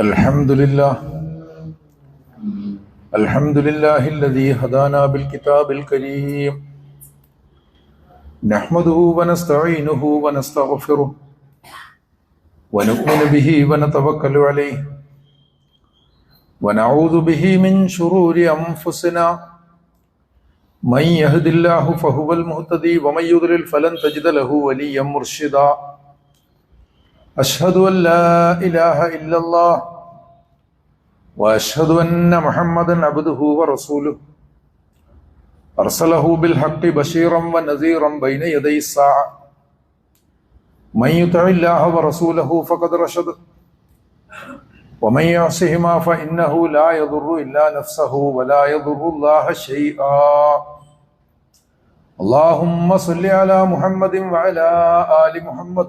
الحمد لله الحمد لله الذي هدانا بالكتاب الكريم نحمده ونستعينه ونستغفره ونؤمن به ونتوكل عليه ونعوذ به من شرور انفسنا من يهد الله فهو المهتدي ومن يضلل فلن تجد له وليا مرشدا أشهد أن لا إله إلا الله وأشهد أن محمدا عبده ورسوله أرسله بالحق بشيرا ونذيرا بين يدي الساعة من يطع الله ورسوله فقد رشد ومن يعصهما فإنه لا يضر إلا نفسه ولا يضر الله شيئا اللهم صل على محمد وعلى آل محمد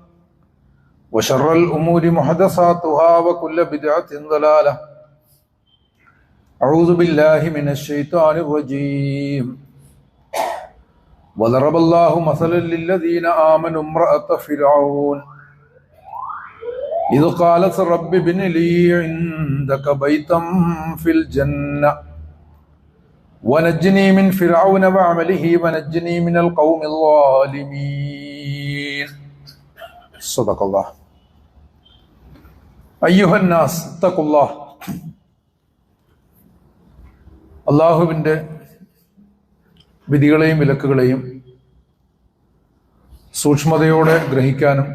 وشر الأمور محدثاتها وكل بدعة ضلالة أعوذ بالله من الشيطان الرجيم وضرب الله مثلا للذين آمنوا امرأة فرعون إذ قالت رب ابن لي عندك بيتا في الجنة ونجني من فرعون وعمله ونجني من القوم الظالمين صدق الله അയ്യുഹന്നാസ് തക്കുള്ള അള്ളാഹുവിന്റെ വിധികളെയും വിലക്കുകളെയും സൂക്ഷ്മതയോടെ ഗ്രഹിക്കാനും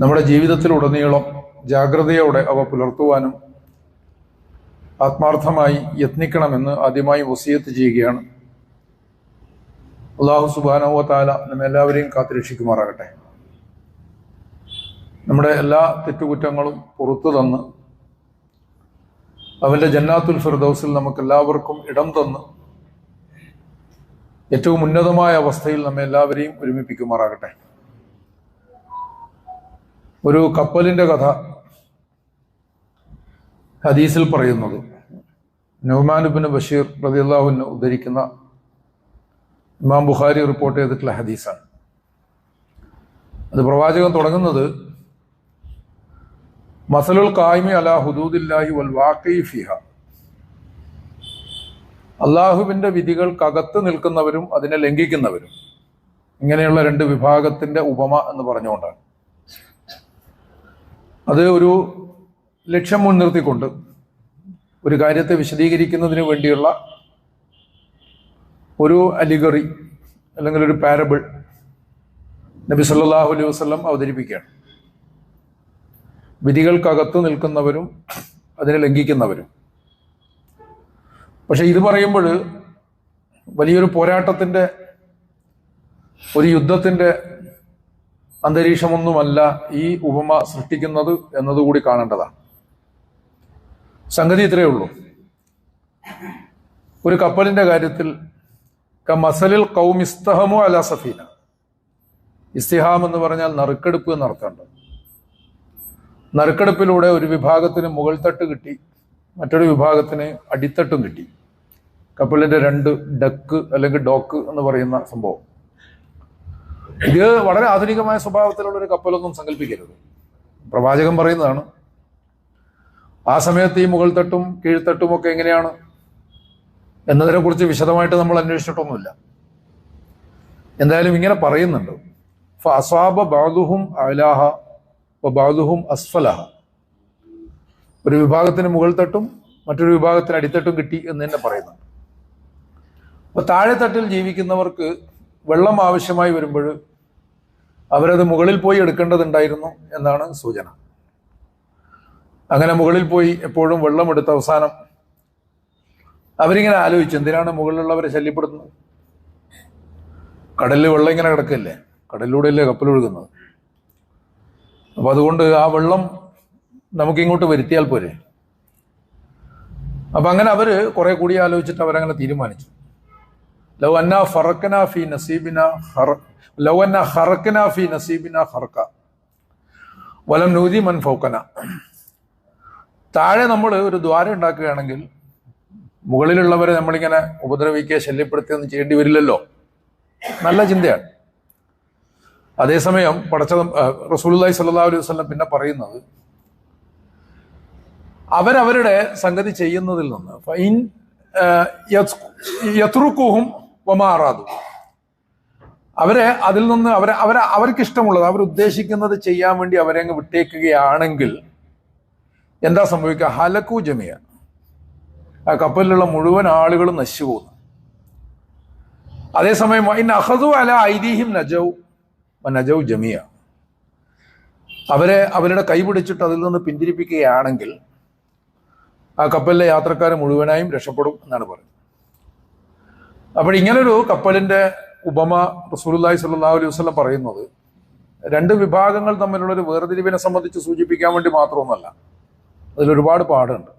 നമ്മുടെ ജീവിതത്തിലുടനീളം ജാഗ്രതയോടെ അവ പുലർത്തുവാനും ആത്മാർത്ഥമായി യത്നിക്കണമെന്ന് ആദ്യമായി വസീയത്ത് ചെയ്യുകയാണ്. അള്ളാഹു സുബാനോ താല നമ്മെല്ലാവരെയും കാത്തുരക്ഷിക്കുമാറാകട്ടെ. നമ്മുടെ എല്ലാ തെറ്റുകുറ്റങ്ങളും പുറത്തു തന്ന് അവന്റെ ജന്നാത്തുൽ ഫിർദൌസിൽ നമുക്ക് എല്ലാവർക്കും ഇടം തന്ന് ഏറ്റവും ഉന്നതമായ അവസ്ഥയിൽ നമ്മെ എല്ലാവരെയും ഒരുമിപ്പിക്കുമാറാകട്ടെ. ഒരു കപ്പലിന്റെ കഥ ഹദീസിൽ പറയുന്നത് നൗമാനുബിന് ബഷീർ റതിയല്ലാഹുവിന് ഉദ്ധരിക്കുന്ന ഇമാം ബുഖാരി റിപ്പോർട്ട് ചെയ്തിട്ടുള്ള ഹദീസാണ്. അത് പ്രവാചകൻ തുടങ്ങുന്നത് മസലുൽ കായ്മി അല ഹുദൂദില്ലാഹി വൽ ഫിഹ. അള്ളാഹുവിന്റെ വിധികൾക്കകത്ത് നിൽക്കുന്നവരും അതിനെ ലംഘിക്കുന്നവരും. ഇങ്ങനെയുള്ള രണ്ട് വിഭാഗത്തിന്റെ ഉപമ എന്ന് പറഞ്ഞുകൊണ്ടാണ്. അത് ഒരു ലക്ഷ്യം മുൻനിർത്തിക്കൊണ്ട് ഒരു കാര്യത്തെ വിശദീകരിക്കുന്നതിന് വേണ്ടിയുള്ള ഒരു അലിഗറി അല്ലെങ്കിൽ ഒരു പാരബിൾ നബി സല്ലാഹു അലൈഹി വസ്ലം അവതരിപ്പിക്കുകയാണ്. വിധികൾക്കകത്ത് നിൽക്കുന്നവരും അതിനെ ലംഘിക്കുന്നവരും. പക്ഷെ ഇത് പറയുമ്പോൾ വലിയൊരു പോരാട്ടത്തിന്റെ ഒരു യുദ്ധത്തിന്റെ അന്തരീക്ഷമൊന്നുമല്ല ഈ ഉപമ സൃഷ്ടിക്കുന്നത് എന്നതുകൂടി കാണേണ്ടതാണ്. സംഗതി ഇത്രയേ ഉള്ളൂ. ഒരു കപ്പലിന്റെ കാര്യത്തിൽ മസലിൽ കൗമിസ്തഹമോ അല സഫീന. ഇസ്തിഹാം എന്ന് പറഞ്ഞാൽ നറുക്കെടുപ്പ് എന്നർത്ഥമുണ്ട്. നറുക്കെടുപ്പിലൂടെ ഒരു വിഭാഗത്തിന് മുകൾ തട്ട് കിട്ടി മറ്റൊരു വിഭാഗത്തിന് അടിത്തട്ടും കിട്ടി. കപ്പലിന്റെ രണ്ട് ഡക്ക് അല്ലെങ്കിൽ ഡോക്ക് എന്ന് പറയുന്ന സംഭവം. ഇത് വളരെ ആധുനികമായ സ്വഭാവത്തിലുള്ള ഒരു കപ്പലൊന്നും സങ്കല്പിക്കരുത്. പ്രവാചകൻ പറയുന്നതാണ് ആ സമയത്ത് ഈ മുകൾ തട്ടും കീഴ്ത്തട്ടും ഒക്കെ എങ്ങനെയാണ്? എന്നതിനെ കുറിച്ച് വിശദമായിട്ട് നമ്മൾ അന്വേഷിച്ചിട്ടൊന്നുമില്ല. എന്തായാലും ഇങ്ങനെ പറയുന്നുണ്ട്. അസ്വാബ ബാദുഹും അലാഹ ബാദുഹും അസ്ഫലഹ. ഒരു വിഭാഗത്തിന് മുകൾ തട്ടും മറ്റൊരു വിഭാഗത്തിന് അടിത്തട്ടും കിട്ടി എന്ന് തന്നെ പറയുന്നുണ്ട്. അപ്പൊ താഴെത്തട്ടിൽ ജീവിക്കുന്നവർക്ക് വെള്ളം ആവശ്യമായി വരുമ്പോൾ അവരത് മുകളിൽ പോയി എടുക്കേണ്ടതുണ്ടായിരുന്നു എന്നാണ് സൂചന. അങ്ങനെ മുകളിൽ പോയി എപ്പോഴും വെള്ളം എടുത്ത അവസാനം അവരിങ്ങനെ ആലോചിച്ചു എന്തിനാണ് മുകളിലുള്ളവരെ ശല്യപ്പെടുത്തുന്നത്? കടലിൽ വെള്ളം ഇങ്ങനെ കിടക്കല്ലേ? കടലിലൂടെയല്ലേ കപ്പൽ ഒഴുകുന്നത് അപ്പൊ അതുകൊണ്ട് ആ വെള്ളം നമുക്ക് ഇങ്ങോട്ട് വരുത്തിയാൽ പോരെ. അപ്പൊ അങ്ങനെ അവർ കുറെ കൂടി ആലോചിച്ചിട്ട് അവരങ്ങനെ തീരുമാനിച്ചു. ലൗ അന്ന ഫറക്കന ഫി നസീബിന ഹറ- ലൗ അന്ന ഹറക്കന ഫി നസീബിന ഹർക്ക വലം നൂതി മൻ ഫൗക്കന താഴെ നമ്മൾ ഒരു ദ്വാരം ഉണ്ടാക്കുകയാണെങ്കിൽ മുകളിലുള്ളവരെ നമ്മളിങ്ങനെ ഉപദ്രവിക്കുക ശല്യപ്പെടുത്തുകയൊന്നും ചെയ്യേണ്ടി വരില്ലല്ലോ. നല്ല ചിന്തയാണ്. അതേസമയം പടച്ച റസൂലുള്ളാഹി സ്വല്ലല്ലാഹു അലൈഹി വസല്ലം പിന്നെ പറയുന്നത് അവരവരുടെ സംഗതി ചെയ്യുന്നതിൽ നിന്ന് ഫൈൻ യത്രുക്കുഹും വമാറാദു അവരെ അതിൽ നിന്ന് അവരെ അവരെ അവർക്ക് ഇഷ്ടമുള്ളത് അവർ ഉദ്ദേശിക്കുന്നത് ചെയ്യാൻ വേണ്ടി അവരെ അങ്ങ് വിട്ടേക്കുകയാണെങ്കിൽ എന്താ സംഭവിക്കുക? ഹലക്കു ജമിയ. ആ കപ്പലിലുള്ള മുഴുവൻ ആളുകളും നശിച്ചു പോകുന്നു. അതേസമയം ഇൻ അഹദു അല ഐതിഹ്യം നജൗ. നജൗ ജമിയ. അവരെ അവരുടെ കൈ പിടിച്ചിട്ട് അതിൽ നിന്ന് പിന്തിരിപ്പിക്കുകയാണെങ്കിൽ ആ കപ്പലിലെ യാത്രക്കാർ മുഴുവനായും രക്ഷപ്പെടും എന്നാണ് പറയുന്നത്. അപ്പോൾ ഇങ്ങനൊരു കപ്പലിന്റെ ഉപമ റസൂലുള്ളാഹി സ്വല്ലല്ലാഹു അലൈഹി വസ്ലം പറയുന്നത് രണ്ട് വിഭാഗങ്ങൾ തമ്മിലുള്ള ഒരു വേർതിരിവിനെ സംബന്ധിച്ച് സൂചിപ്പിക്കാൻ വേണ്ടി മാത്രമൊന്നല്ല അതിലൊരുപാട് പാടുണ്ട്.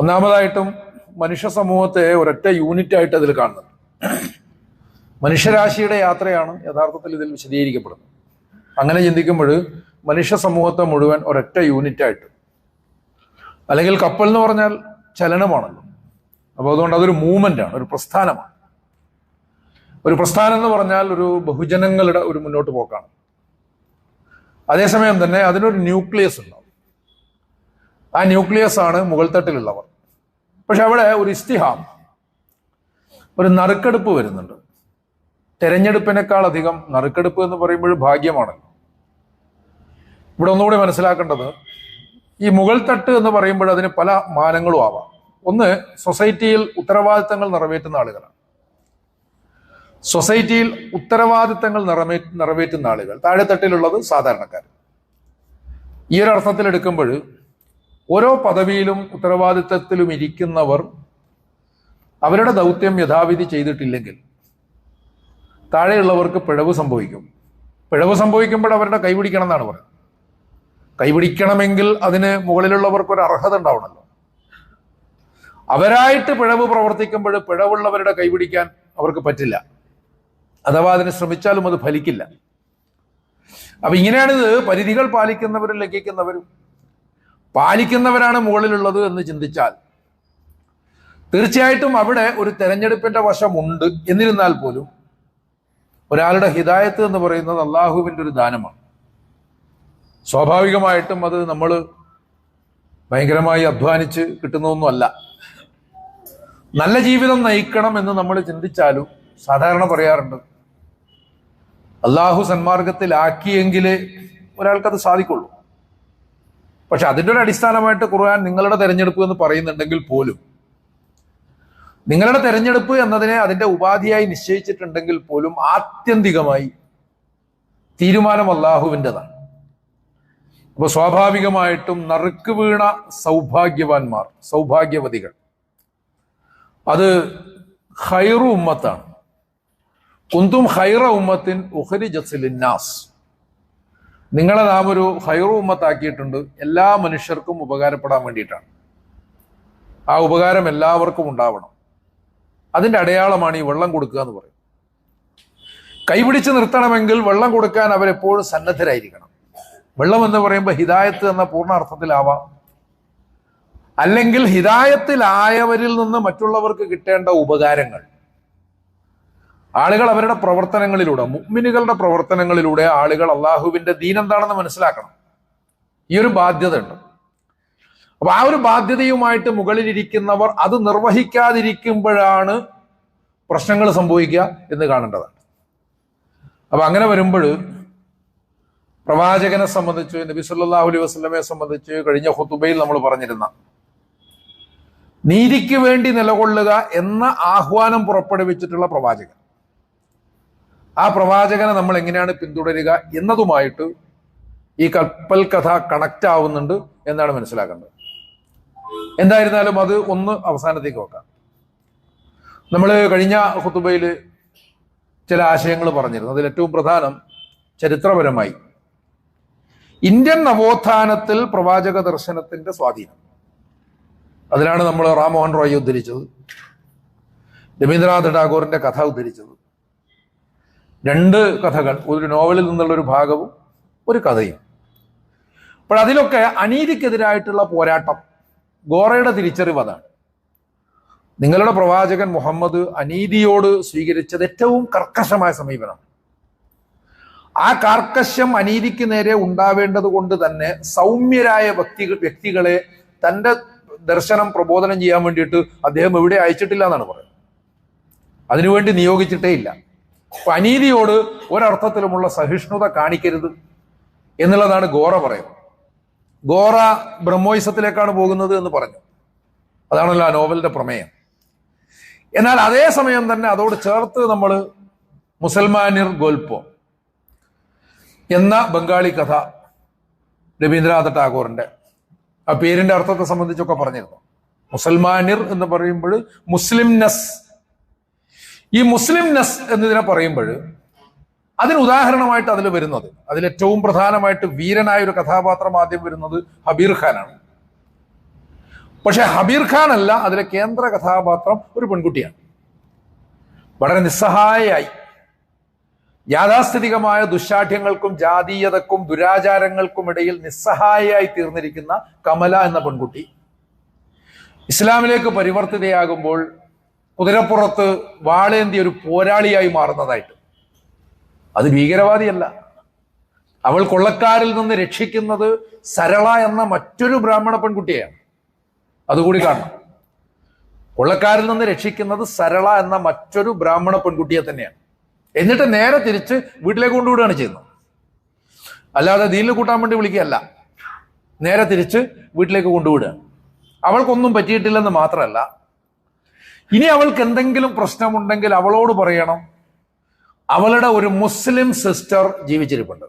ഒന്നാമതായിട്ടും മനുഷ്യ സമൂഹത്തെ ഒരൊറ്റ യൂണിറ്റ് ആയിട്ട് അതിൽ കാണുന്നുണ്ട്. മനുഷ്യരാശിയുടെ യാത്രയാണ് യഥാർത്ഥത്തിൽ ഇതിൽ വിശദീകരിക്കപ്പെടുന്നത്. അങ്ങനെ ചിന്തിക്കുമ്പോൾ മനുഷ്യ സമൂഹത്തെ മുഴുവൻ ഒരൊറ്റ യൂണിറ്റായിട്ട് അല്ലെങ്കിൽ കപ്പൽ എന്ന് പറഞ്ഞാൽ ചലനമാണല്ലോ. അപ്പോൾ അതുകൊണ്ട് അതൊരു മൂവ്മെന്റ് ആണ് ഒരു പ്രസ്ഥാനമാണ്. ഒരു പ്രസ്ഥാനം എന്ന് പറഞ്ഞാൽ ഒരു ബഹുജനങ്ങളുടെ ഒരു മുന്നോട്ട് പോക്കാണ്. അതേസമയം തന്നെ അതിനൊരു ന്യൂക്ലിയസ് ഉണ്ടാവും. ആ ന്യൂക്ലിയസ് ആണ് മുകൾ തട്ടിലുള്ളവർ പക്ഷെ അവിടെ ഒരു ഇസ്തിഹാം ഒരു നറുക്കെടുപ്പ് വരുന്നുണ്ട്. തെരഞ്ഞെടുപ്പിനേക്കാൾ അധികം നറുക്കെടുപ്പ് എന്ന് പറയുമ്പോൾ ഭാഗ്യമാണ് ഇവിടെ ഒന്നുകൂടി മനസ്സിലാക്കേണ്ടത് ഈ മുകൾ തട്ട് എന്ന് പറയുമ്പോൾ അതിന് പല മാനങ്ങളും ആവാം. ഒന്ന് സൊസൈറ്റിയിൽ ഉത്തരവാദിത്തങ്ങൾ നിറവേറ്റുന്ന ആളുകളാണ്. സൊസൈറ്റിയിൽ ഉത്തരവാദിത്തങ്ങൾ നിറവേ നിറവേറ്റുന്ന ആളുകൾ താഴെത്തട്ടിലുള്ളത് സാധാരണക്കാർ. ഈ ഒരു അർത്ഥത്തിൽ എടുക്കുമ്പോൾ ഓരോ പദവിയിലും ഉത്തരവാദിത്തത്തിലും ഇരിക്കുന്നവർ അവരുടെ ദൗത്യം യഥാവിധി ചെയ്തിട്ടില്ലെങ്കിൽ താഴെയുള്ളവർക്ക് പിഴവ് സംഭവിക്കും. പിഴവ് സംഭവിക്കുമ്പോൾ അവരുടെ കൈപിടിക്കണം എന്നാണ് പറയുന്നത്. കൈപിടിക്കണമെങ്കിൽ അതിന് മുകളിലുള്ളവർക്ക് ഒരു അർഹത ഉണ്ടാവണമല്ലോ അവരായിട്ട് പിഴവ് പ്രവർത്തിക്കുമ്പോൾ പിഴവുള്ളവരുടെ കൈപിടിക്കാൻ അവർക്ക് പറ്റില്ല. അഥവാ അതിന് ശ്രമിച്ചാലും അത് ഫലിക്കില്ല. അപ്പൊ ഇങ്ങനെയാണിത് പരിധികൾ പാലിക്കുന്നവരും ലംഘിക്കുന്നവരും. പാലിക്കുന്നവരാണ് മുകളിലുള്ളത് എന്ന് ചിന്തിച്ചാൽ തീർച്ചയായിട്ടും അവിടെ ഒരു തെരഞ്ഞെടുപ്പിന്റെ വശമുണ്ട് എന്നിരുന്നാൽ പോലും ഒരാളുടെ ഹിദായത്ത് എന്ന് പറയുന്നത് അള്ളാഹുവിന്റെ ഒരു ദാനമാണ്. സ്വാഭാവികമായിട്ടും അത് നമ്മൾ ഭയങ്കരമായി അധ്വാനിച്ച് കിട്ടുന്നതൊന്നുമല്ല. നല്ല ജീവിതം നയിക്കണം എന്ന് നമ്മൾ ചിന്തിച്ചാലും സാധാരണ പറയാറുണ്ട്. അള്ളാഹു സന്മാർഗത്തിലാക്കിയെങ്കിലേ ഒരാൾക്കത് സാധിക്കുള്ളൂ. പക്ഷെ അതിന്റെ ഒരു അടിസ്ഥാനമായിട്ട് ഖുർആൻ നിങ്ങളുടെ തിരഞ്ഞെടുപ്പ് എന്ന് പറയുന്നുണ്ടെങ്കിൽ പോലും നിങ്ങളുടെ തെരഞ്ഞെടുപ്പ് എന്നതിനെ അതിന്റെ ഉപാധിയായി നിശ്ചയിച്ചിട്ടുണ്ടെങ്കിൽ പോലും ആത്യന്തികമായി തീരുമാനം അള്ളാഹുവിന്റെതാണ്. അപ്പൊ സ്വാഭാവികമായിട്ടും നറുക്ക് വീണ സൗഭാഗ്യവാന്മാർ സൗഭാഗ്യവതികൾ അത് ഹൈറു ഉമ്മത്താണ്. കുന്തും ഹൈറ ഉമ്മത്തിൻ ഉഹരി ജസിലിന്നാസ് നിങ്ങളെ നാം ഒരു ഹൈറു ഉമ്മത്താക്കിയിട്ടുണ്ട് എല്ലാ മനുഷ്യർക്കും ഉപകാരപ്പെടാൻ വേണ്ടിയിട്ടാണ്. ആ ഉപകാരം എല്ലാവർക്കും ഉണ്ടാവണം. അതിന്റെ അടയാളമാണ് ഈ വെള്ളം കൊടുക്കുക എന്ന് പറയും കൈപിടിച്ച് നിർത്തണമെങ്കിൽ വെള്ളം കൊടുക്കാൻ അവരെപ്പോഴും സന്നദ്ധരായിരിക്കണം. വെള്ളം എന്ന് പറയുമ്പോൾ ഹിദായത്ത് എന്ന പൂർണ അർത്ഥത്തിലാവാം അല്ലെങ്കിൽ ഹിദായത്തിലായവരിൽ നിന്ന് മറ്റുള്ളവർക്ക് കിട്ടേണ്ട ഉപകാരങ്ങൾ. ആളുകൾ അവരുടെ പ്രവർത്തനങ്ങളിലൂടെ മുഗ്മിനുകളുടെ പ്രവർത്തനങ്ങളിലൂടെ ആളുകൾ അള്ളാഹുവിന്റെ ദീൻ എന്താണെന്ന് മനസ്സിലാക്കണം. ഈ ഒരു ബാധ്യത ഉണ്ട്. അപ്പൊ ആ ഒരു ബാധ്യതയുമായിട്ട് മുകളിലിരിക്കുന്നവർ അത് നിർവഹിക്കാതിരിക്കുമ്പോഴാണ് പ്രശ്നങ്ങൾ സംഭവിക്കുക എന്ന് കാണേണ്ടതാണ്. അപ്പൊ അങ്ങനെ വരുമ്പോൾ പ്രവാചകനെ സംബന്ധിച്ച് നബി സല്ലല്ലാഹു അലൈഹി സംബന്ധിച്ച് കഴിഞ്ഞ ഹുത്തുബയിൽ നമ്മൾ പറഞ്ഞിരുന്ന നീതിക്ക് വേണ്ടി നിലകൊള്ളുക എന്ന ആഹ്വാനം പുറപ്പെടുവിച്ചിട്ടുള്ള പ്രവാചകൻ. ആ പ്രവാചകനെ നമ്മൾ എങ്ങനെയാണ് പിന്തുടരുക എന്നതുമായിട്ട് ഈ കപ്പൽ കഥ കണക്റ്റ് ആവുന്നുണ്ട് എന്നാണ് മനസ്സിലാക്കേണ്ടത്. എന്തായിരുന്നാലും അത് ഒന്ന് അവസാനത്തേക്ക് വെക്കാം. നമ്മൾ കഴിഞ്ഞ ഹുത്തുബയിൽ ചില ആശയങ്ങൾ പറഞ്ഞിരുന്നു. അതിൽ ഏറ്റവും പ്രധാനം ചരിത്രപരമായി. ഇന്ത്യൻ നവോത്ഥാനത്തിൽ പ്രവാചക ദർശനത്തിന്റെ സ്വാധീനം. അതിനാണ് നമ്മൾ റാംമോഹൻ റോയ് ഉദ്ധരിച്ചത്. രവീന്ദ്രനാഥ് ടാഗോറിന്റെ കഥ ഉദ്ധരിച്ചത്. രണ്ട് കഥകൾ ഒരു നോവലിൽ നിന്നുള്ള ഒരു ഭാഗവും ഒരു കഥയും. അപ്പോൾ അതിലൊക്കെ അനീതിക്കെതിരായിട്ടുള്ള പോരാട്ടം ഗോറയുടെ തിരിച്ചറിവ് അതാണ്. നിങ്ങളുടെ പ്രവാചകൻ മുഹമ്മദ് അനീതിയോട് സ്വീകരിച്ചത് ഏറ്റവും കർക്കശമായ സമീപനമാണ്. ആ കാർക്കശ്യം അനീതിക്ക് നേരെ ഉണ്ടാവേണ്ടത് കൊണ്ട് തന്നെ സൗമ്യരായ വ്യക്തി വ്യക്തികളെ തന്റെ ദർശനം പ്രബോധനം ചെയ്യാൻ വേണ്ടിയിട്ട് അദ്ദേഹം എവിടെ അയച്ചിട്ടില്ല എന്നാണ് പറയുന്നത്. അതിനുവേണ്ടി നിയോഗിച്ചിട്ടേ ഇല്ല. അപ്പൊ അനീതിയോട് ഒരർത്ഥത്തിലുമുള്ള സഹിഷ്ണുത കാണിക്കരുത് എന്നുള്ളതാണ് ഗോറ പറയുന്നത്. ഗോറ ബ്രഹ്മോയിസത്തിലേക്കാണ് പോകുന്നത് എന്ന് പറഞ്ഞു. അതാണല്ലോ ആ നോവലിന്റെ പ്രമേയം. എന്നാൽ അതേ സമയം തന്നെ അതോട് ചേർത്ത് നമ്മൾ മുസൽമാനിർ ഗോൽപ്പോ എന്ന ബംഗാളി കഥ രവീന്ദ്രനാഥ ടാഗോറിന്റെ ആ പേരിന്റെ അർത്ഥത്തെ സംബന്ധിച്ചൊക്കെ പറഞ്ഞിരുന്നു. മുസൽമാനിർ എന്ന് പറയുമ്പോൾ മുസ്ലിംനസ്. ഈ മുസ്ലിംനസ് എന്നതിനെ പറയുമ്പോൾ അതിന് ഉദാഹരണമായിട്ട് അതിൽ വരുന്നത്. അതിൽ ഏറ്റവും പ്രധാനമായിട്ട് വീരനായ ഒരു കഥാപാത്രം ആദ്യം വരുന്നത് ഹബീർ ഖാനാണ്. പക്ഷെ ഹബീർ ഖാൻ അല്ല അതിലെ കേന്ദ്ര കഥാപാത്രം ഒരു പെൺകുട്ടിയാണ്. വളരെ നിസ്സഹായയായി. യാഥാസ്ഥിതികമായ ദുശാഠ്യങ്ങൾക്കും ജാതീയതക്കും ദുരാചാരങ്ങൾക്കും ഇടയിൽ നിസ്സഹായയായി തീർന്നിരിക്കുന്ന കമല എന്ന പെൺകുട്ടി ഇസ്ലാമിലേക്ക് പരിവർത്തിതയാകുമ്പോൾ കുതിരപ്പുറത്ത് വാളേന്തി ഒരു പോരാളിയായി മാറുന്നതായിട്ട് അത് ഭീകരവാദിയല്ല. അവൾ കൊള്ളക്കാരിൽ നിന്ന് രക്ഷിക്കുന്നത് സരള എന്ന മറ്റൊരു ബ്രാഹ്മണ പെൺകുട്ടിയെയാണ്. അതുകൂടി കാണണം. കൊള്ളക്കാരിൽ നിന്ന് രക്ഷിക്കുന്നത് സരള എന്ന മറ്റൊരു ബ്രാഹ്മണ പെൺകുട്ടിയെ തന്നെയാണ്. എന്നിട്ട് നേരെ തിരിച്ച് വീട്ടിലേക്ക് കൊണ്ടുവിടുകയാണ് ചെയ്യുന്നത്. അല്ലാതെ ദീലിൽ കൂട്ടാൻ വേണ്ടി വിളിക്കുകയല്ല. നേരെ തിരിച്ച് വീട്ടിലേക്ക് കൊണ്ടുവിടുക അവൾക്കൊന്നും പറ്റിയിട്ടില്ലെന്ന് മാത്രമല്ല ഇനി അവൾക്ക് എന്തെങ്കിലും പ്രശ്നമുണ്ടെങ്കിൽ അവളോട് പറയണം. അവളുടെ ഒരു മുസ്ലിം സിസ്റ്റർ ജീവിച്ചിരിപ്പുണ്ട്.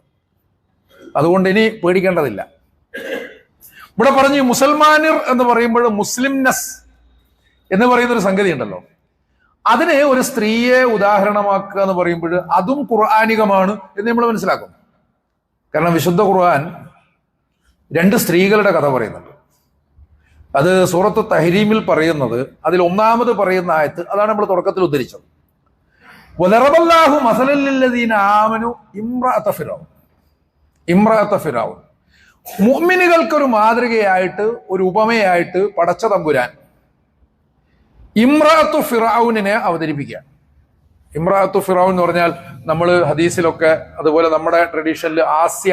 അതുകൊണ്ട് ഇനി പേടിക്കേണ്ടതില്ല. ഇവിടെ പറഞ്ഞു മുസൽമാനിർ എന്ന് പറയുമ്പോൾ മുസ്ലിംനസ് എന്ന് പറയുന്ന ഒരു സംഗതി ഉണ്ടല്ലോ അതിനെ ഒരു സ്ത്രീയെ ഉദാഹരണമാക്കുക എന്ന് പറയുമ്പോൾ അതും ഖുർആാനികമാണ് എന്ന് നമ്മൾ മനസ്സിലാക്കും കാരണം വിശുദ്ധ ഖുർആൻ രണ്ട് സ്ത്രീകളുടെ കഥ പറയുന്നുണ്ട്. അത് സൂറത്ത് തഹരീമിൽ പറയുന്നത് അതിൽ ഒന്നാമത് പറയുന്ന ആയത്ത് അതാണ് നമ്മൾ തുടക്കത്തിൽ ഉദ്ധരിച്ചത്. വലറബല്ലാഹു മസലല്ലദീന ആമനു ഇമ്രഅത ഫിറൗൻ ഇമ്രഅത ഫിറൗൻ മുഅ്മിനുകൾക്കൊരു മാതൃകയായിട്ട് ഒരു ഉപമയായിട്ട് പടച്ച തമ്പുരാൻ ഇമ്രാത്തു ഫിറൌനിനെ അവതരിപ്പിക്കുക. ഇമ്രാത്തു ഫിറൌൻ എന്ന് പറഞ്ഞാൽ നമ്മൾ ഹദീസിലൊക്കെ അതുപോലെ നമ്മുടെ ട്രഡീഷനിൽ ആസ്യ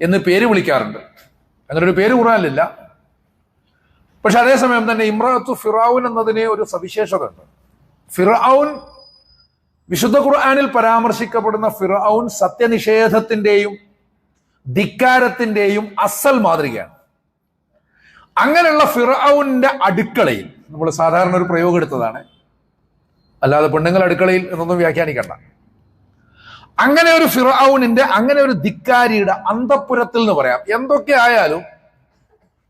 എന്ന് പേര് വിളിക്കാറുണ്ട്. അങ്ങനെ ഒരു പേര് ഖുറാനിലില്ല പക്ഷെ അതേസമയം തന്നെ ഇമ്രാത്തു ഫിറൌൻ എന്നതിന് ഒരു സവിശേഷത ഉണ്ട് ഫിറൌൻ വിശുദ്ധ ഖുർആാനിൽ പരാമർശിക്കപ്പെടുന്ന ഫിറൌൻ സത്യനിഷേധത്തിന്റെയും ധിക്കാരത്തിന്റെയും അസൽ മാതൃകയാണ്. അങ്ങനെയുള്ള ഫിറൌന്റെ അടുക്കളയിൽ നമ്മൾ സാധാരണ ഒരു പ്രയോഗം എടുത്തതാണ്. അല്ലാതെ പെണ്ണുങ്ങൾ അടുക്കളയിൽ എന്നൊന്നും വ്യാഖ്യാനിക്കണ്ട. അങ്ങനെ ഒരു ഫിറൌനിന്റെ അങ്ങനെ ഒരു ധിക്കാരിയുടെ അന്തപ്പുരത്തിൽ എന്ന് പറയാം. എന്തൊക്കെ ആയാലും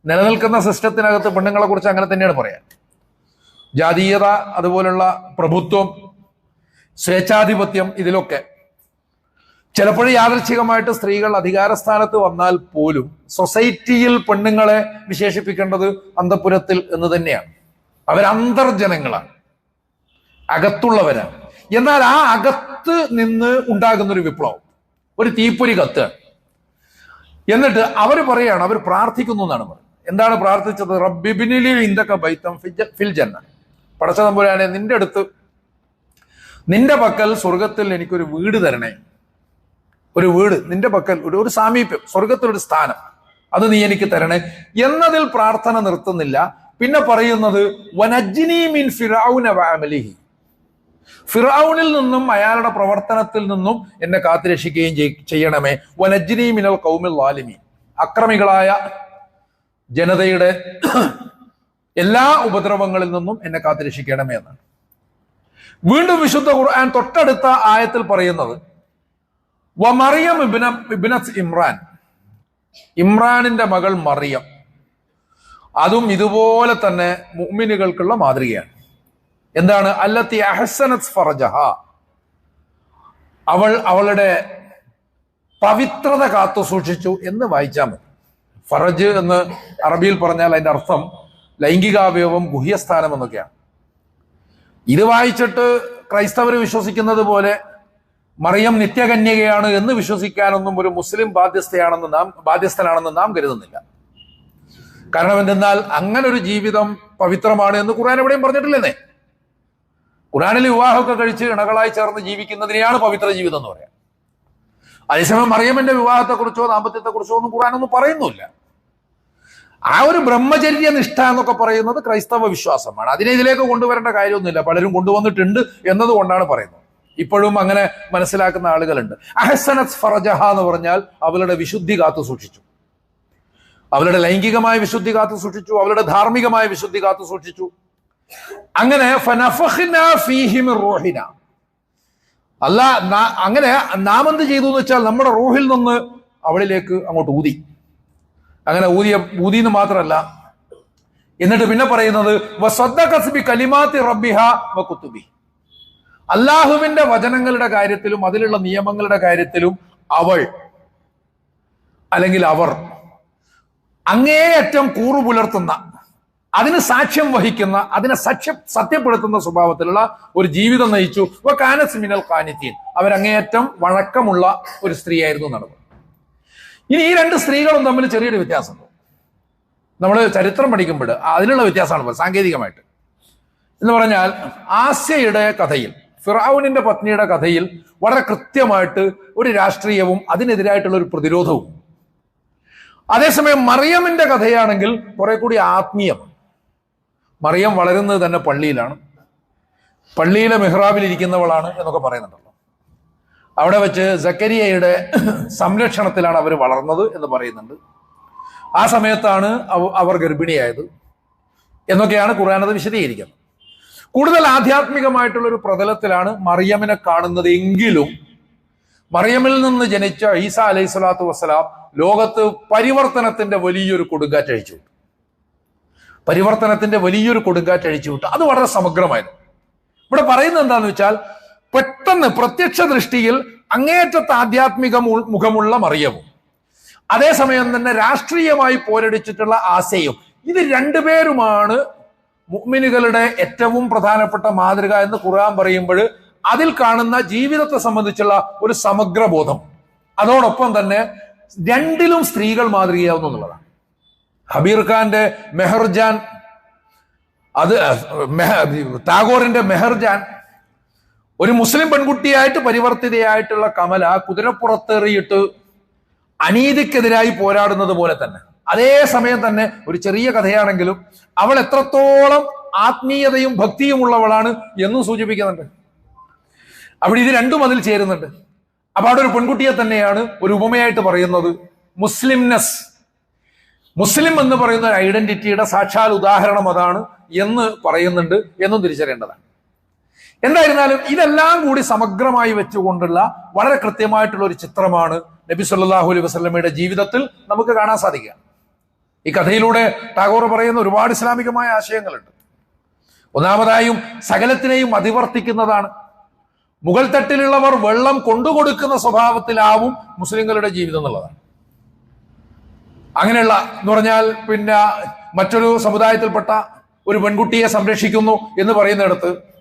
നിലനിൽക്കുന്ന സിസ്റ്റത്തിനകത്ത് പെണ്ണുങ്ങളെ കുറിച്ച് അങ്ങനെ തന്നെയാണ് പറയാൻ. ജാതീയത അതുപോലുള്ള പ്രഭുത്വം സ്വേച്ഛാധിപത്യം ഇതിലൊക്കെ. ചിലപ്പോഴും യാദൃച്ഛികമായിട്ട് സ്ത്രീകൾ അധികാരസ്ഥാനത്ത് വന്നാൽ പോലും സൊസൈറ്റിയിൽ പെണ്ണുങ്ങളെ വിശേഷിപ്പിക്കേണ്ടത് അന്തപുരത്തിൽ എന്ന് തന്നെയാണ്. അവരന്തർജനങ്ങളാണ്. അകത്തുള്ളവരാണ്. എന്നാൽ ആ അകത്ത് നിന്ന് ഉണ്ടാകുന്ന ഒരു വിപ്ലവം. ഒരു തീപ്പൊരി കത്ത് എന്നിട്ട് അവർ പറയാണ് അവർ പ്രാർത്ഥിക്കുന്നു എന്നാണ് പറയുന്നത്. എന്താണ് പ്രാർത്ഥിച്ചത്? റബ്ബിബിനിലി ഇന്തൊക്കെ ബൈത്തം ഫിൽ ജന്ന. പടച്ച തമ്പുരാനെ നിന്റെ അടുത്ത് നിന്റെ പക്കൽ സ്വർഗത്തിൽ എനിക്കൊരു വീട് തരണേ. ഒരു വീട് നിന്റെ പക്കൽ ഒരു ഒരു സാമീപ്യം സ്വർഗത്തിലൊരു സ്ഥാനം. അത് നീ എനിക്ക് തരണേ. എന്നതിൽ പ്രാർത്ഥന നിർത്തുന്നില്ല. പിന്നെ പറയുന്നത് വനജ്ജിനി മിൻ ഫിറൌന വഅമലിഹി. ഫിറൌനിൽ നിന്നും അയാളുടെ പ്രവർത്തനത്തിൽ നിന്നും എന്നെ കാത്തുരക്ഷിക്കുകയും ചെയ്യണമേ. വനജ്ജിനി മിനൽ കൗമിൽ വാലിമി അക്രമികളായ ജനതയുടെ എല്ലാ ഉപദ്രവങ്ങളിൽ നിന്നും എന്നെ കാത്തുരക്ഷിക്കണമേ എന്നാണ്. വീണ്ടും വിശുദ്ധ ഖുർആൻ തൊട്ടടുത്ത ആയത്തിൽ പറയുന്നത് വ മറിയം ഇബ്ന ഇബ്നത്ത് ഇമ്രാൻ. ഇമ്രാനിന്റെ മകൾ മറിയം. അതും ഇതുപോലെ തന്നെ മുഅ്മിനുകൾക്കുള്ള മാതൃകയാണ്. എന്താണ്? അല്ലത്തി അഹസനത് ഫറജഹ അവൾ അവളുടെ പവിത്രത കാത്തു സൂക്ഷിച്ചു എന്ന് വായിച്ചാൽ മതി. ഫറജ് എന്ന് അറബിയിൽ പറഞ്ഞാൽ അതിന്റെ അർത്ഥം ലൈംഗികാവയവം ഗുഹ്യസ്ഥാനം എന്നൊക്കെയാണ്. ഇത് വായിച്ചിട്ട് ക്രൈസ്തവർ വിശ്വസിക്കുന്നത് പോലെ മറിയം നിത്യകന്യകയാണ് എന്ന് വിശ്വസിക്കാനൊന്നും ഒരു മുസ്ലിം ബാധ്യസ്ഥയാണെന്ന് നാം ബാധ്യസ്ഥനാണെന്ന് നാം കരുതുന്നില്ല. കാരണം എന്തെന്നാൽ അങ്ങനെ ഒരു ജീവിതം പവിത്രമാണ് എന്ന് ഖുർആൻ എവിടെയും പറഞ്ഞിട്ടില്ലെന്നേ. ഖുറാനിൽ വിവാഹമൊക്കെ കഴിച്ച് ഇണകളായി ചേർന്ന് ജീവിക്കുന്നതിനെയാണ് പവിത്ര ജീവിതം എന്ന് പറയാം. അതേസമയം മറിയമ്മന്റെ വിവാഹത്തെക്കുറിച്ചോ ദാമ്പത്യത്തെക്കുറിച്ചോ ഒന്നും ഖുറാനൊന്നും പറയുന്നില്ല ആ ഒരു ബ്രഹ്മചര്യ നിഷ്ഠ എന്നൊക്കെ പറയുന്നത് ക്രൈസ്തവ വിശ്വാസമാണ്. അതിനെ ഇതിലേക്ക് കൊണ്ടുവരേണ്ട കാര്യമൊന്നുമില്ല. പലരും കൊണ്ടുവന്നിട്ടുണ്ട് എന്നതുകൊണ്ടാണ് പറയുന്നത്. ഇപ്പോഴും അങ്ങനെ മനസ്സിലാക്കുന്ന ആളുകളുണ്ട്. അഹസനത് ഫറജഹ എന്ന് പറഞ്ഞാൽ അവളുടെ വിശുദ്ധി കാത്തു സൂക്ഷിച്ചു. അവളുടെ ലൈംഗികമായ വിശുദ്ധി കാത്തു സൂക്ഷിച്ചു. അവളുടെ ധാർമ്മികമായ വിശുദ്ധി കാത്തു സൂക്ഷിച്ചു. അങ്ങനെ റോഹിന. അല്ല അങ്ങനെ നാം എന്ത് ചെയ്തു എന്ന് വെച്ചാൽ നമ്മുടെ റൂഹിൽ നിന്ന് അവളിലേക്ക് അങ്ങോട്ട് ഊതി. അങ്ങനെ ഊതിയ ഊതി എന്ന് മാത്രമല്ല എന്നിട്ട് പിന്നെ പറയുന്നത് റബ്ബിഹ അള്ളാഹുവിന്റെ വചനങ്ങളുടെ കാര്യത്തിലും അതിലുള്ള നിയമങ്ങളുടെ കാര്യത്തിലും അവൾ അല്ലെങ്കിൽ അവർ അങ്ങേയറ്റം കൂറു പുലർത്തുന്ന അതിന് സാക്ഷ്യം വഹിക്കുന്ന അതിനെ സത്യ സത്യപ്പെടുത്തുന്ന സ്വഭാവത്തിലുള്ള ഒരു ജീവിതം നയിച്ചു. കാനസ് മിനൽ കാനിത്തീൻ അവരങ്ങേയറ്റം വഴക്കമുള്ള ഒരു സ്ത്രീയായിരുന്നു നടന്നത്. ഇനി ഈ രണ്ട് സ്ത്രീകളും തമ്മിൽ ചെറിയൊരു വ്യത്യാസമുണ്ട്. നമ്മൾ ചരിത്രം പഠിക്കുമ്പോൾ അതിനുള്ള വ്യത്യാസമാണ് സാങ്കേതികമായിട്ട്. എന്ന് പറഞ്ഞാൽ ആസ്യയുടെ കഥയിൽ ഫിറാവുനിന്റെ പത്നിയുടെ കഥയിൽ വളരെ കൃത്യമായിട്ട് ഒരു രാഷ്ട്രീയവും അതിനെതിരായിട്ടുള്ള ഒരു പ്രതിരോധവും. അതേസമയം മറിയമിന്റെ കഥയാണെങ്കിൽ കുറെ കൂടി ആത്മീയം. മറിയം വളരുന്നത് തന്നെ പള്ളിയിലാണ്. പള്ളിയിലെ മെഹ്റാബിൽ ഇരിക്കുന്നവളാണ് എന്നൊക്കെ പറയുന്നുണ്ടല്ലോ അവിടെ വെച്ച് സക്കരിയയുടെ സംരക്ഷണത്തിലാണ് അവർ വളർന്നത് എന്ന് പറയുന്നുണ്ട്. ആ സമയത്താണ് അവർ ഗർഭിണിയായത് എന്നൊക്കെയാണ് ഖുർആൻ അത് വിശദീകരിക്കുന്നത്. കൂടുതൽ ആധ്യാത്മികമായിട്ടുള്ള ഒരു പ്രതലത്തിലാണ് മറിയമ്മിനെ കാണുന്നത് എങ്കിലും മറിയമ്മിൽ നിന്ന് ജനിച്ച ഈസ അലൈഹി സ്വലാത്തു വസ്സലാം ലോകത്ത് പരിവർത്തനത്തിന്റെ വലിയൊരു കൊടുങ്കാറ്റ് അഴിച്ചു വിട്ടു. പരിവർത്തനത്തിന്റെ വലിയൊരു കൊടുങ്കാറ്റ് അഴിച്ചു വിട്ടു. അത് വളരെ സമഗ്രമായിരുന്നു. ഇവിടെ പറയുന്നത് എന്താണെന്ന് വെച്ചാൽ പെട്ടെന്ന് പ്രത്യക്ഷ ദൃഷ്ടിയിൽ അങ്ങേറ്റത്തെ ആധ്യാത്മിക മുഖമുള്ള മറിയവും. അതേസമയം തന്നെ രാഷ്ട്രീയമായി പോരടിച്ചിട്ടുള്ള ആശയും ഇത് രണ്ടുപേരുമാണ് മുഅ്മിനുകളുടെ ഏറ്റവും പ്രധാനപ്പെട്ട മാതൃക എന്ന് ഖുർആൻ പറയുമ്പോൾ അതിൽ കാണുന്ന ജീവിതത്തെ സംബന്ധിച്ചുള്ള ഒരു സമഗ്ര ബോധം. അതോടൊപ്പം തന്നെ രണ്ടിലും സ്ത്രീകൾ മാതൃകയാവുന്നു എന്നുള്ളതാണ് ഹബീർ ഖാന്റെ മെഹർജാൻ അത് ടാഗോറിന്റെ മെഹർജാൻ ഒരു മുസ്ലിം പെൺകുട്ടിയായിട്ട് പരിവർത്തിതയായിട്ടുള്ള കമല കുതിരപ്പുറത്തേറിയിട്ട് അനീതിക്കെതിരായി പോരാടുന്നത് പോലെ തന്നെ. അതേ സമയം തന്നെ ഒരു ചെറിയ കഥയാണെങ്കിലും അവൾ എത്രത്തോളം ആത്മീയതയും ഭക്തിയും ഉള്ളവളാണ് എന്നും സൂചിപ്പിക്കുന്നുണ്ട്. അവിടെ ഇത് രണ്ടും അതിൽ ചേരുന്നുണ്ട്. അപ്പൊ അവിടെ ഒരു പെൺകുട്ടിയെ തന്നെയാണ് ഒരു ഉപമയായിട്ട് പറയുന്നത് മുസ്ലിംനെസ്. മുസ്ലിം എന്ന് പറയുന്ന ഒരു ഐഡന്റിറ്റിയുടെ സാക്ഷാൽ ഉദാഹരണം അതാണ് എന്ന് പറയുന്നുണ്ട് എന്നും തിരിച്ചറിയേണ്ടതാണ്. എന്തായിരുന്നാലും ഇതെല്ലാം കൂടി സമഗ്രമായി വെച്ചുകൊണ്ടുള്ള വളരെ കൃത്യമായിട്ടുള്ള ഒരു ചിത്രമാണ് നബി സല്ലാഹു അലൈഹി വസല്ലമയുടെ ജീവിതത്തിൽ നമുക്ക് കാണാൻ സാധിക്കുക. ഈ കഥയിലൂടെ ടാഗോർ പറയുന്ന ഒരുപാട് ഇസ്ലാമികമായ ആശയങ്ങളുണ്ട്. ഒന്നാമതായും സകലത്തിനെയും അതിവർത്തിക്കുന്നതാണ്. മുഗൾ തട്ടിലുള്ളവർ വെള്ളം കൊണ്ടുകൊടുക്കുന്ന സ്വഭാവത്തിലാവും മുസ്ലിങ്ങളുടെ ജീവിതം എന്നുള്ളതാണ്. അങ്ങനെയുള്ള എന്ന് പറഞ്ഞാൽ പിന്നെ മറ്റൊരു സമുദായത്തിൽപ്പെട്ട ഒരു പെൺകുട്ടിയെ സംരക്ഷിക്കുന്നു എന്ന് പറയുന്നിടത്ത്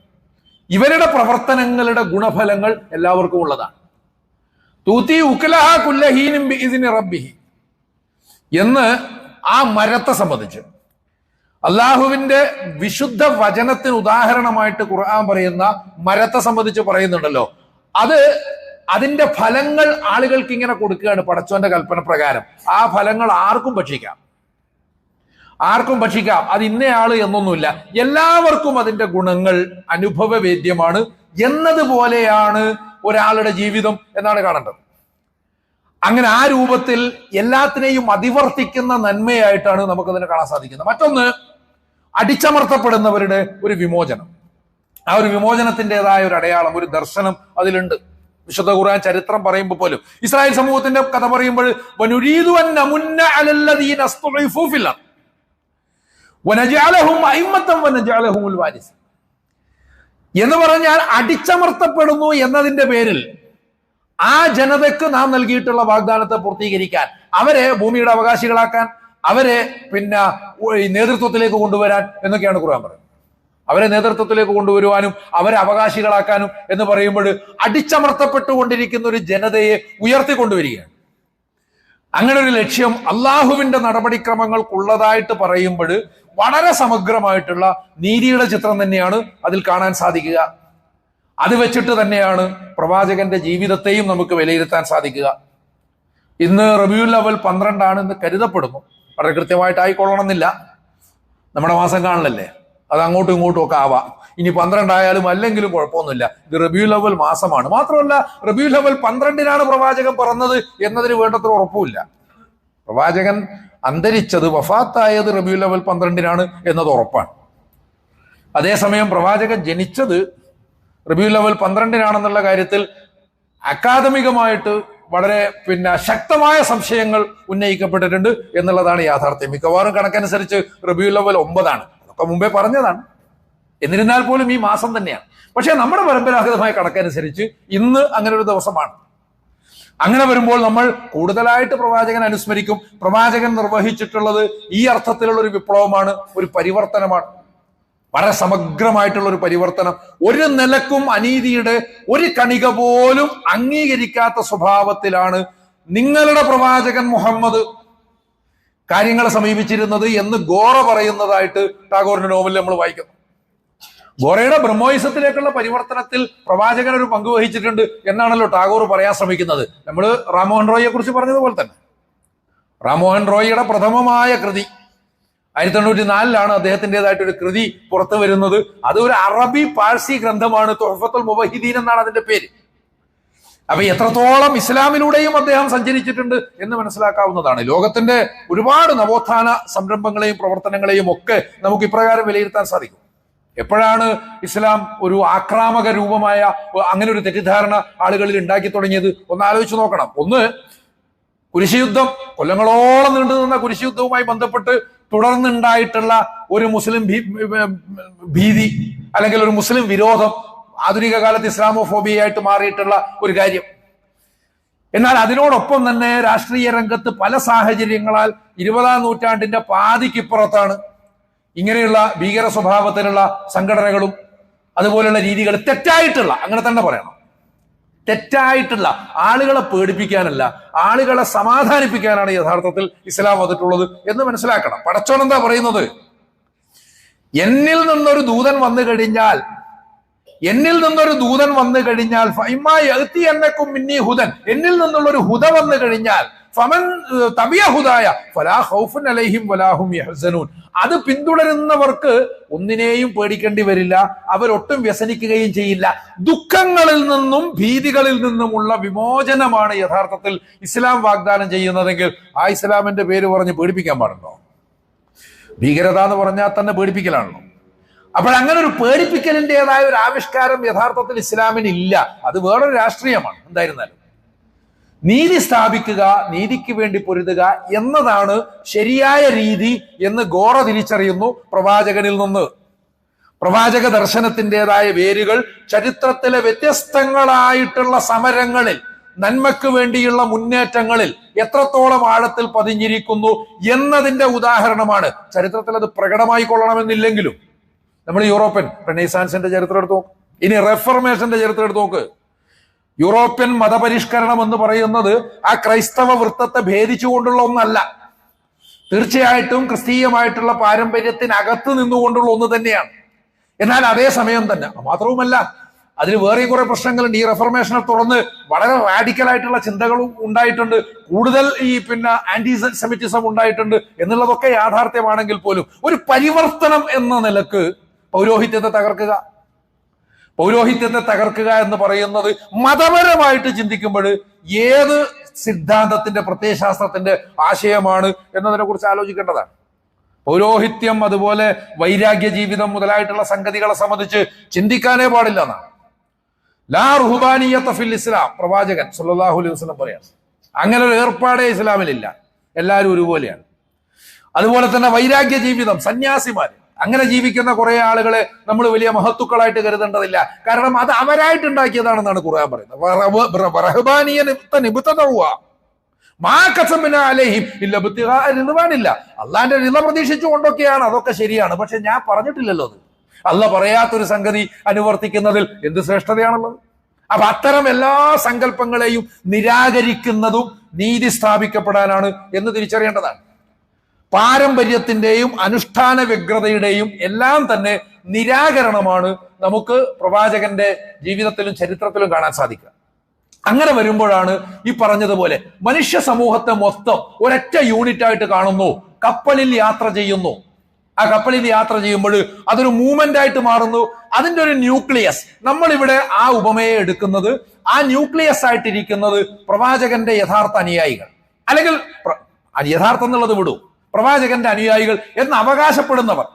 ഇവരുടെ പ്രവർത്തനങ്ങളുടെ ഗുണഫലങ്ങൾ എല്ലാവർക്കും ഉള്ളതാണ്. തൂത്തി ഉക്കലഹ റബ്ബിഹി. എന്ന് ആ മരത്തെ സംബന്ധിച്ച് അള്ളാഹുവിന്റെ വിശുദ്ധ വചനത്തിന് ഉദാഹരണമായിട്ട് ഖുർആൻ പറയുന്ന മരത്തെ സംബന്ധിച്ച് പറയുന്നുണ്ടല്ലോ. അത് അതിന്റെ ഫലങ്ങൾ ആളുകൾക്ക് ഇങ്ങനെ കൊടുക്കുകയാണ് പടച്ചോന്റെ കൽപ്പന പ്രകാരം. ആ ഫലങ്ങൾ ആർക്കും ഭക്ഷിക്കാം. ആർക്കും ഭക്ഷിക്കാം. അത് ഇന്നയാൾ എന്നൊന്നുമില്ല. എല്ലാവർക്കും അതിന്റെ ഗുണങ്ങൾ അനുഭവവേദ്യമാണ്. എന്നതുപോലെയാണ് ഒരാളുടെ ജീവിതം എന്നാണ് കാണേണ്ടത്. അങ്ങനെ ആ രൂപത്തിൽ എല്ലാത്തിനെയും അതിവർത്തിക്കുന്ന നന്മയായിട്ടാണ് നമുക്കതിനെ കാണാൻ സാധിക്കുന്നത്. മറ്റൊന്ന് അടിച്ചമർത്തപ്പെടുന്നവരുടെ ഒരു വിമോചനം. ആ ഒരു വിമോചനത്തിന്റെതായ ഒരു അടയാളം ഒരു ദർശനം അതിലുണ്ട്. വിശുദ്ധ ഖുർആൻ ചരിത്രം പറയുമ്പോൾ പോലും. ഇസ്രായേൽ സമൂഹത്തിന്റെ കഥ പറയുമ്പോൾ വാരിസ്. എന്ന് പറഞ്ഞാൽ അടിച്ചമർത്തപ്പെടുന്നു എന്നതിന്റെ പേരിൽ ആ ജനതയ്ക്ക് നാം നൽകിയിട്ടുള്ള വാഗ്ദാനത്തെ പൂർത്തീകരിക്കാൻ അവരെ ഭൂമിയുടെ അവകാശികളാക്കാൻ അവരെ പിന്നെ നേതൃത്വത്തിലേക്ക് കൊണ്ടുവരാൻ എന്നൊക്കെയാണ് ഖുർആൻ പറയുന്നത്. അവരെ നേതൃത്വത്തിലേക്ക് കൊണ്ടുവരുവാനും അവരെ അവകാശികളാക്കാനും എന്ന് പറയുമ്പോൾ അടിച്ചമർത്തപ്പെട്ടുകൊണ്ടിരിക്കുന്ന ഒരു ജനതയെ ഉയർത്തിക്കൊണ്ടുവരികയാണ്. അങ്ങനെ ഒരു ലക്ഷ്യം അള്ളാഹുവിന്റെ നടപടിക്രമങ്ങൾക്കുള്ളതായിട്ട് പറയുമ്പോൾ വളരെ സമഗ്രമായിട്ടുള്ള നീതിയുടെ ചിത്രം തന്നെയാണ് അതിൽ കാണാൻ സാധിക്കുക. അത് വെച്ചിട്ട് തന്നെയാണ് പ്രവാചകന്റെ ജീവിതത്തെയും നമുക്ക് വിലയിരുത്താൻ സാധിക്കുക. ഇന്ന് റബിയുൽ അവൽ പന്ത്രണ്ടാണ് എന്ന് കരുതപ്പെടുന്നു. വളരെ കൃത്യമായിട്ട് ആയിക്കൊള്ളണമെന്നില്ല നമ്മുടെ മാസം കാണലല്ലേ? അത് അങ്ങോട്ടും ഇങ്ങോട്ടും ഒക്കെ ആവാം. ഇനി പന്ത്രണ്ടായാലും അല്ലെങ്കിലും കുഴപ്പമൊന്നുമില്ല. ഇത് റബിയുൽ അവൽ മാസമാണ്. മാത്രമല്ല റബിയുൽ അവൽ പന്ത്രണ്ടിനാണ് പ്രവാചകൻ പറഞ്ഞത് എന്നതിന് വേണ്ടത്ര ഉറപ്പുമില്ല. പ്രവാചകൻ അന്തരിച്ചത് വഫാത്തായത് റബിയുൽ അവൽ പന്ത്രണ്ടിനാണ് എന്നത് ഉറപ്പാണ്. അതേസമയം പ്രവാചകൻ ജനിച്ചത് റബിയുൽ അവൽ പന്ത്രണ്ടിനാണെന്നുള്ള കാര്യത്തിൽ അക്കാദമികമായിട്ട് വളരെ പിന്നെ ശക്തമായ സംശയങ്ങൾ ഉന്നയിക്കപ്പെട്ടിട്ടുണ്ട് എന്നുള്ളതാണ് യാഥാർത്ഥ്യം. മിക്കവാറും കണക്കനുസരിച്ച് റബിയുൽ അവൽ ഒമ്പതാണ്. അതൊക്കെ മുമ്പേ പറഞ്ഞതാണ്. എന്നിരുന്നാൽ പോലും ഈ മാസം തന്നെയാണ്. പക്ഷേ നമ്മുടെ പരമ്പരാഗതമായ കണക്കനുസരിച്ച് ഇന്ന് അങ്ങനെ ഒരു ദിവസമാണ്. അങ്ങനെ വരുമ്പോൾ നമ്മൾ കൂടുതലായിട്ട് പ്രവാചകൻ അനുസ്മരിക്കും. പ്രവാചകൻ നിർവഹിച്ചിട്ടുള്ളത് ഈ അർത്ഥത്തിലുള്ള ഒരു വിപ്ലവമാണ് ഒരു പരിവർത്തനമാണ്. വളരെ സമഗ്രമായിട്ടുള്ള ഒരു പരിവർത്തനം. ഒരു നിലക്കും അനീതിയുടെ ഒരു കണിക പോലും അംഗീകരിക്കാത്ത സ്വഭാവത്തിലാണ് നിങ്ങളുടെ പ്രവാചകൻ മുഹമ്മദ് കാര്യങ്ങളെ സമീപിച്ചിരുന്നത് എന്ന് ഗോറ പറയുന്നതായിട്ട് ടാഗോറിന്റെ നോവലിൽ നമ്മൾ വായിക്കുന്നു. ഗോറയുടെ ബ്രഹ്മോയിസത്തിലേക്കുള്ള പരിവർത്തനത്തിൽ പ്രവാചകൻ ഒരു പങ്ക് വഹിച്ചിട്ടുണ്ട് എന്നാണല്ലോ ടാഗോർ പറയാൻ ശ്രമിക്കുന്നത്. നമ്മൾ റാമോഹൻ റോയിയെ കുറിച്ച് പറഞ്ഞതുപോലെ തന്നെ. റാമോഹൻ റോയിയുടെ പ്രഥമമായ കൃതി ആയിരത്തി എണ്ണൂറ്റി നാലിലാണ് അദ്ദേഹത്തിന്റെതായിട്ടൊരു കൃതി പുറത്തു വരുന്നത്. അത് ഒരു അറബി പാഴ്സി ഗ്രന്ഥമാണ്. തൊഹഫത്തുൽ മുബഹിദീൻ എന്നാണ് അതിന്റെ പേര്. അപ്പൊ എത്രത്തോളം ഇസ്ലാമിലൂടെയും അദ്ദേഹം സഞ്ചരിച്ചിട്ടുണ്ട് എന്ന് മനസ്സിലാക്കാവുന്നതാണ്. ലോകത്തിന്റെ ഒരുപാട് നവോത്ഥാന സംരംഭങ്ങളെയും പ്രവർത്തനങ്ങളെയും ഒക്കെ നമുക്ക് ഇപ്രകാരം വിലയിരുത്താൻ സാധിക്കും. എപ്പോഴാണ് ഇസ്ലാം ഒരു ആക്രാമക രൂപമായ അങ്ങനെ ഒരു തെറ്റിദ്ധാരണ ആളുകളിൽ ഉണ്ടാക്കി തുടങ്ങിയത്? ഒന്ന് ആലോചിച്ച് നോക്കണം. ഒന്ന് കുരിശുയുദ്ധം കൊല്ലങ്ങളോളം നീണ്ടു നിന്ന കുരിശുയുദ്ധവുമായി ബന്ധപ്പെട്ട് തുടർന്നുണ്ടായിട്ടുള്ള ഒരു മുസ്ലിം ഭീതി അല്ലെങ്കിൽ ഒരു മുസ്ലിം വിരോധം ആധുനിക കാലത്ത് ഇസ്ലാമോഫോബിയായിട്ട് മാറിയിട്ടുള്ള ഒരു കാര്യം. എന്നാൽ അതിനോടൊപ്പം തന്നെ രാഷ്ട്രീയ രംഗത്ത് പല സാഹചര്യങ്ങളാൽ ഇരുപതാം നൂറ്റാണ്ടിന്റെ പാതിക്കിപ്പുറത്താണ് ഇങ്ങനെയുള്ള ഭീകര സ്വഭാവത്തിലുള്ള സംഘടനകളും അതുപോലെയുള്ള രീതികൾ തെറ്റായിട്ടുള്ള അങ്ങനെ തന്നെ പറയണം. തെറ്റായിട്ടുള്ള ആളുകളെ പേടിപ്പിക്കാനല്ല ആളുകളെ സമാധാനിപ്പിക്കാനാണ് യഥാർത്ഥത്തിൽ ഇസ്ലാം വന്നിട്ടുള്ളത് എന്ന് മനസ്സിലാക്കണം. പടച്ചോൻ എന്താ പറയുന്നത്? എന്നിൽ നിന്നൊരു ദൂതൻ വന്നു കഴിഞ്ഞാൽ എന്നിൽ നിന്നൊരു ദൂതൻ വന്നു കഴിഞ്ഞാൽ ഫൈമായി എന്നക്കും മിന്നി ഹുദൻ. എന്നിൽ നിന്നുള്ള ഒരു ഹുദ വന്നു കഴിഞ്ഞാൽ ഫമൻ തബിയ ഫലാ അലൈഹിം വലാഹും യഹ്സനൂൻ. അത് പിന്തുടരുന്നവർക്ക് ഒന്നിനെയും പേടിക്കേണ്ടി വരില്ല അവരൊട്ടും വ്യസനിക്കുകയും ചെയ്യില്ല. ദുഃഖങ്ങളിൽ നിന്നും ഭീതികളിൽ നിന്നുമുള്ള വിമോചനമാണ് യഥാർത്ഥത്തിൽ ഇസ്ലാം വാഗ്ദാനം ചെയ്യുന്നതെങ്കിൽ ആ ഇസ്ലാമിന്റെ പേര് പറഞ്ഞ് പേടിപ്പിക്കാൻ പാടുണ്ടോ? ഭീകരത എന്ന് പറഞ്ഞാൽ തന്നെ പേടിപ്പിക്കലാണല്ലോ. അപ്പോൾ അങ്ങനെ ഒരു പേടിപ്പിക്കലിന്റെതായ ഒരു ആവിഷ്കാരം യഥാർത്ഥത്തിൽ ഇസ്ലാമിന് ഇല്ല അത് വേറൊരു രാഷ്ട്രീയമാണ് എന്തായിരുന്നാലും. നീതി സ്ഥാപിക്കുക നീതിക്ക് വേണ്ടി പൊരുതുക എന്നതാണ് ശരിയായ രീതി എന്ന് ഗോറ തിരിച്ചറിയുന്നു പ്രവാചകനിൽ നിന്ന്. പ്രവാചക ദർശനത്തിന്റെതായ വേരുകൾ ചരിത്രത്തിലെ വ്യത്യസ്തങ്ങളായിട്ടുള്ള സമരങ്ങളിൽ നന്മയ്ക്ക് വേണ്ടിയുള്ള മുന്നേറ്റങ്ങളിൽ എത്രത്തോളം ആഴത്തിൽ പതിഞ്ഞിരിക്കുന്നു എന്നതിന്റെ ഉദാഹരണമാണ്. ചരിത്രത്തിൽ അത് പ്രകടമായി കൊള്ളണമെന്നില്ലെങ്കിലും. നമ്മൾ യൂറോപ്യൻ റെനൈസാൻസിന്റെ ചരിത്രം എടുത്ത് നോക്ക്. ഇനി റെഫർമേഷന്റെ ചരിത്രം എടുത്ത് നോക്ക്. യൂറോപ്യൻ മതപരിഷ്കരണം എന്ന് പറയുന്നത് ആ ക്രൈസ്തവ വൃത്തത്തെ ഭേദിച്ചുകൊണ്ടുള്ള ഒന്നല്ല. തീർച്ചയായിട്ടും ക്രിസ്തീയമായിട്ടുള്ള പാരമ്പര്യത്തിനകത്ത് നിന്നുകൊണ്ടുള്ള ഒന്ന് തന്നെയാണ്. എന്നാൽ അതേ സമയം തന്നെ മാത്രവുമല്ല അതിന് വേറെയും കുറെ പ്രശ്നങ്ങളുണ്ട്. ഈ റെഫർമേഷനെ തുടർന്ന് വളരെ റാഡിക്കൽ ആയിട്ടുള്ള ചിന്തകളും ഉണ്ടായിട്ടുണ്ട്. കൂടുതൽ ഈ പിന്നെ ആന്റി സെമിറ്റിസം ഉണ്ടായിട്ടുണ്ട് എന്നുള്ളതൊക്കെ യാഥാർത്ഥ്യമാണെങ്കിൽ പോലും ഒരു പരിവർത്തനം എന്ന നിലയ്ക്ക് പൗരോഹിത്യത്തെ തകർക്കുക. പൗരോഹിത്യത്തെ തകർക്കുക എന്ന് പറയുന്നത് മതപരമായിട്ട് ചിന്തിക്കുമ്പോൾ ഏത് സിദ്ധാന്തത്തിന്റെ പ്രത്യയശാസ്ത്രത്തിന്റെ ആശയമാണ് എന്നതിനെ കുറിച്ച് ആലോചിക്കേണ്ടതാണ്. പൗരോഹിത്യം അതുപോലെ വൈരാഗ്യ ജീവിതം മുതലായിട്ടുള്ള സംഗതികളെ സംബന്ധിച്ച് ചിന്തിക്കാനേ പാടില്ല എന്നാണ്. ലാ റുഹുബാനിയത്ത് ഫിൽ ഇസ്ലാം പ്രവാചകൻ സല്ലല്ലാഹു അലൈഹി വസല്ലം പറയാം. അങ്ങനെ ഒരു ഏർപ്പാടേ ഇസ്ലാമിലില്ല. എല്ലാവരും ഒരുപോലെയാണ്. അതുപോലെ തന്നെ വൈരാഗ്യ ജീവിതം സന്യാസിമാര്. അങ്ങനെ ജീവിക്കുന്ന കുറെ ആളുകളെ നമ്മൾ വലിയ മഹത്തുക്കളായിട്ട് കരുതേണ്ടതില്ല. കാരണം അത് അവരായിട്ട് ഉണ്ടാക്കിയതാണെന്നാണ് ഖുർആൻ പറയുന്നത്. അള്ളാന്റെ അള്ളാന്റെ റിത പ്രതീക്ഷിച്ചുകൊണ്ടൊക്കെയാണ്. അതൊക്കെ ശരിയാണ്. പക്ഷെ ഞാൻ പറഞ്ഞിട്ടില്ലല്ലോ അത്. അല്ല പറയാത്തൊരു സംഗതി അനുവർത്തിക്കുന്നതിൽ എന്ത് ശ്രേഷ്ഠതയാണുള്ളത്? അപ്പൊ അത്തരം എല്ലാ സങ്കല്പങ്ങളെയും നിരാകരിക്കുന്നതും നീതി സ്ഥാപിക്കപ്പെടാനാണ് എന്ന് തിരിച്ചറിയേണ്ടതാണ്. പാരമ്പര്യത്തിന്റെയും അനുഷ്ഠാന വ്യഗ്രതയുടെയും എല്ലാം തന്നെ നിരാകരണമാണ് നമുക്ക് പ്രവാചകന്റെ ജീവിതത്തിലും ചരിത്രത്തിലും കാണാൻ സാധിക്കുക. അങ്ങനെ വരുമ്പോഴാണ് ഈ പറഞ്ഞതുപോലെ മനുഷ്യ സമൂഹത്തെ മൊത്തം ഒരൊറ്റ യൂണിറ്റ് ആയിട്ട് കാണുന്നു. കപ്പലിൽ യാത്ര ചെയ്യുന്നു. ആ കപ്പലിൽ യാത്ര ചെയ്യുമ്പോൾ അതൊരു മൂവ്മെന്റ് ആയിട്ട് മാറുന്നു. അതിന്റെ ഒരു ന്യൂക്ലിയസ് നമ്മൾ ഇവിടെ ആ ഉപമയെ എടുക്കുന്നത് ആ ന്യൂക്ലിയസ് ആയിട്ടിരിക്കുന്നത് പ്രവാചകന്റെ യഥാർത്ഥ അനുയായികൾ. അല്ലെങ്കിൽ യഥാർത്ഥം എന്നുള്ളത് വിടൂ. പ്രവാചകന്റെ അനുയായികൾ എന്ന് അവകാശപ്പെടുന്നവർ.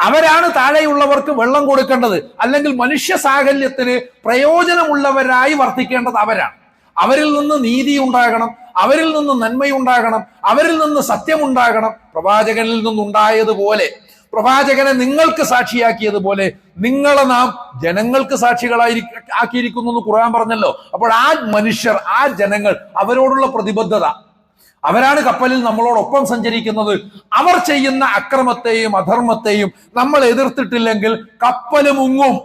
അവരാണ് താഴെയുള്ളവർക്ക് വെള്ളം കൊടുക്കേണ്ടത് അല്ലെങ്കിൽ മനുഷ്യ സാഹല്യത്തിന് പ്രയോജനമുള്ളവരായി വർത്തിക്കേണ്ടത് അവരാണ്. അവരിൽ നിന്ന് നീതി ഉണ്ടാകണം അവരിൽ നിന്ന് നന്മയുണ്ടാകണം അവരിൽ നിന്ന് സത്യമുണ്ടാകണം പ്രവാചകനിൽ നിന്നുണ്ടായതുപോലെ. പ്രവാചകനെ നിങ്ങൾക്ക് സാക്ഷിയാക്കിയതുപോലെ നിങ്ങളെ നാം ജനങ്ങൾക്ക് സാക്ഷികളായി ആക്കിയിരിക്കുന്നു എന്ന് ഖുർആൻ പറഞ്ഞല്ലോ. അപ്പോൾ ആ മനുഷ്യർ ആ ജനങ്ങൾ അവരോടുള്ള പ്രതിബദ്ധത അവരാണ് കപ്പലിൽ നമ്മളോടൊപ്പം സഞ്ചരിക്കുന്നത്. അവർ ചെയ്യുന്ന അക്രമത്തെയും അധർമ്മത്തെയും നമ്മൾ എതിർത്തിട്ടില്ലെങ്കിൽ കപ്പൽ മുങ്ങും.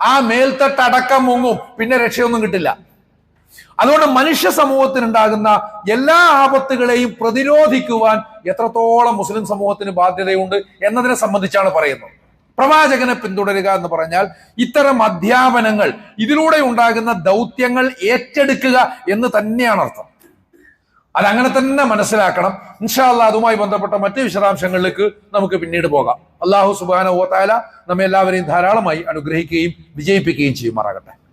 ആ മേൽത്തട്ടടക്കം മുങ്ങും. പിന്നെ രക്ഷയൊന്നും കിട്ടില്ല. അതുകൊണ്ട് മനുഷ്യ സമൂഹത്തിനുണ്ടാകുന്ന എല്ലാ ആപത്തുകളെയും പ്രതിരോധിക്കുവാൻ എത്രത്തോളം മുസ്ലിം സമൂഹത്തിന് ബാധ്യതയുണ്ട് എന്നതിനെ സംബന്ധിച്ചാണ് പറയുന്നത്. പ്രവാചകനെ പിന്തുടരുക എന്ന് പറഞ്ഞാൽ ഇത്തരം അധ്യാപനങ്ങൾ ഇതിലൂടെ ഉണ്ടാകുന്ന ദൗത്യങ്ങൾ ഏറ്റെടുക്കുക എന്ന് തന്നെയാണ് അർത്ഥം. അതങ്ങനെ തന്നെ മനസ്സിലാക്കണം. ഇൻഷാല്ല അതുമായി ബന്ധപ്പെട്ട മറ്റ് വിശദാംശങ്ങളിലേക്ക് നമുക്ക് പിന്നീട് പോകാം. അള്ളാഹു സുബാന ഓത്താല നമ്മെ എല്ലാവരെയും ധാരാളമായി അനുഗ്രഹിക്കുകയും വിജയിപ്പിക്കുകയും ചെയ്യുമാറാകട്ടെ.